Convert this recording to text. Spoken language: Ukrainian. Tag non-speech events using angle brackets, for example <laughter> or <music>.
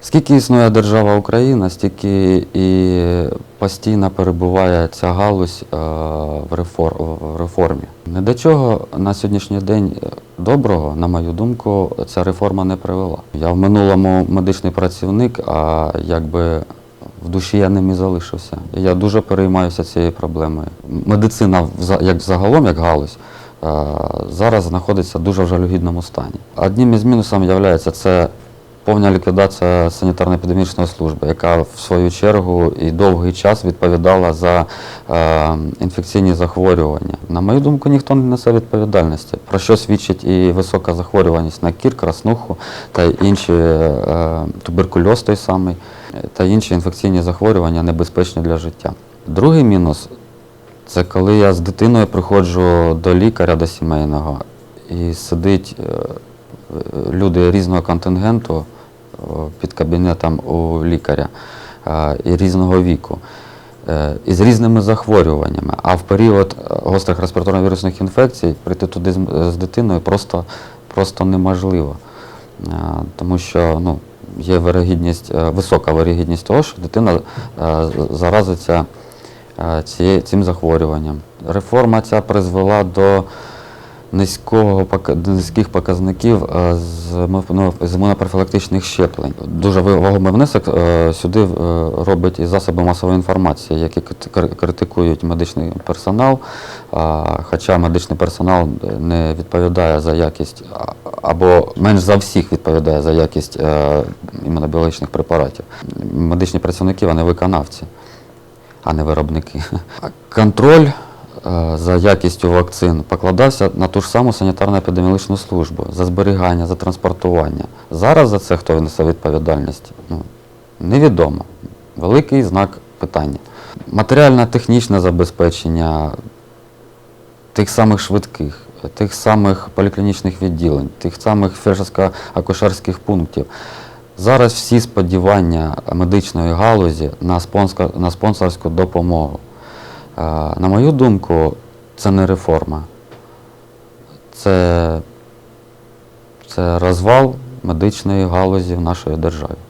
Скільки існує держава Україна, стільки і постійно перебуває ця галузь е, в реформі. Не до чого на сьогоднішній день доброго, на мою думку, ця реформа не привела. Я в минулому медичний працівник, а якби в душі я ним і залишився. Я дуже переймаюся цією проблемою. Медицина як загалом, як галузь, е, зараз знаходиться дуже в жалюгідному стані. Одним із мінусів є це повна ліквідація санітарно-епідемічної служби, яка в свою чергу і довгий час відповідала за е, інфекційні захворювання. На мою думку, ніхто не несе відповідальності, про що свідчить і висока захворюваність на кір, краснуху та інші е, туберкульоз той самий, та інші інфекційні захворювання небезпечні для життя. Другий мінус це коли я з дитиною приходжу до лікаря, до сімейного, і сидить е, люди різного контингенту під кабінетом у лікаря е, і різного віку. е, І з різними захворюваннями. А в період е, гострих респіраторно-вірусних інфекцій прийти туди з, дитиною просто, просто неможливо. Тому що ну, є вирогідність, висока вирогідність того, що дитина заразиться цим захворюванням. Реформа ця призвела до низького, низьких показників е, з мо- з імунопрофілактичних щеплень. Дуже вагомий внесок е, сюди е, робить і засоби масової інформації, які крит- критикують медичний персонал, хоча медичний персонал не відповідає за якість, або менш за всіх відповідає за якість імунобіологічних препаратів. Медичні працівники вони виконавці а не виробники. <laughs> Контроль за якістю вакцин покладався на ту ж саму санітарно-епідеміологічну службу за зберігання, за транспортування. Зараз за це хто несе відповідальність? Ну, невідомо. Великий знак питання. Матеріально-технічне забезпечення тих самих швидких, тих самих поліклінічних відділень, тих самих фельдшерсько-акушерських пунктів. Зараз всі сподівання медичної галузі на, спонсор, спонсорську допомогу. На мою думку, це не реформа. Це, це розвал медичної галузі в нашій державі.